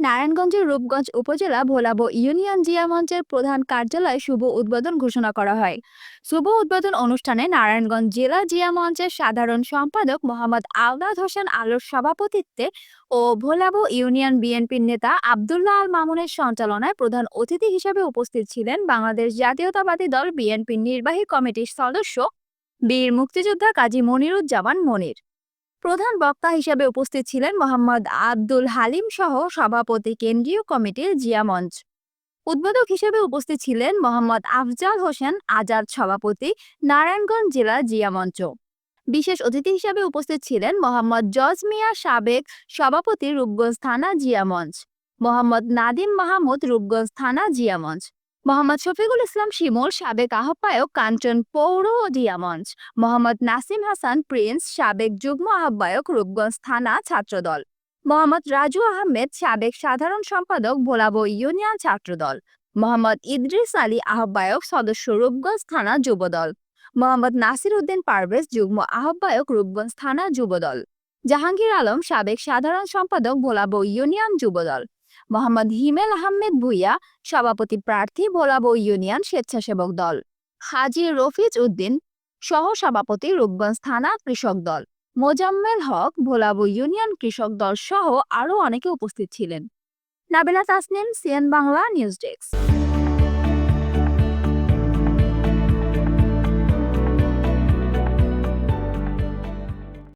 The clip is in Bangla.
নারায়ণগঞ্জের রূপগঞ্জ উপজেলা ভোলাবো ইউনিয়ন জিয়া মঞ্চের প্রধান কার্যালয়ে শুভ উদ্বোধন ঘোষণা করা হয়। শুভ উদ্বোধন অনুষ্ঠানে নারায়ণগঞ্জ জেলা জিয়া মঞ্চের সাধারণ সম্পাদক মোহাম্মদ আওলাদ হোসেন আলোর সভাপতিত্বে ও ভোলাবো ইউনিয়ন বিএনপির নেতা আবদুল্লাহ আল মামুনের সঞ্চালনায় প্রধান অতিথি হিসেবে উপস্থিত ছিলেন বাংলাদেশ জাতীয়তাবাদী দল বিএনপির নির্বাহী কমিটির সদস্য বীর মুক্তিযোদ্ধা কাজী মনিরুজ্জামান মনির। প্রধান বক্তা হিসেবে উপস্থিত ছিলেন মোহাম্মদ আব্দুল হালিম সহ সভাপতি কেন্দ্রীয় কমিটির জিয়া মঞ্চ। উদ্বোধক হিসেবে উপস্থিত ছিলেন মোহাম্মদ আফজাল হোসেন, আজাদ সভাপতি, নারায়ণগঞ্জ জেলা জিয়া মঞ্চ। বিশেষ অতিথি হিসেবে উপস্থিত ছিলেন মোহাম্মদ জজ মিয়া সাবেক সভাপতি রূপগঞ্জ থানা জিয়া মঞ্চ, মোহাম্মদ নাদিম মাহমুদ রূপগঞ্জ থানা জিয়া মঞ্চ। মোহাম্মদ শফিকুল ইসলাম, শিমুল, সাবেক আহ্বায়ক কাঞ্চন পৌর জিয়া মঞ্চ মোহাম্মদ নাসিম হাসান, প্রিন্স, সাবেক যুগ্ম আহ্বায়ক রূপগঞ্জ থানা ছাত্রদল। মোহাম্মদ রাজু আহমেদ, সাবেক সাধারণ সম্পাদক ভোলাবো ইউনিয়ন ছাত্রদল। মোহাম্মদ ইদ্রিস আলী, আহ্বায়ক সদস্য রূপগঞ্জ থানা যুবদল। মোহাম্মদ নাসির উদ্দিন পারভেজ, যুগ্ম আহ্বায়ক রূপগঞ্জ থানা যুবদল। জাহাঙ্গীর আলম, সাবেক সাধারণ সম্পাদক ভোলাবো ইউনিয়ন যুবদল। মোহাম্মদ হিমেল আহমেদ ভুইয়া, সভাপতি প্রার্থী ভোলাবো ইউনিয়ন স্বেচ্ছাসেবক দল। হাজি রফিজ উদ্দিন সহ সভাপতি রূপগঞ্জ থানা কৃষক দল। মোজাম্মেল হক, ভোলাবো ইউনিয়ন কৃষক দল সহ আরও অনেকে উপস্থিত ছিলেন। Nabila Tasnim, CN Bangla news desk.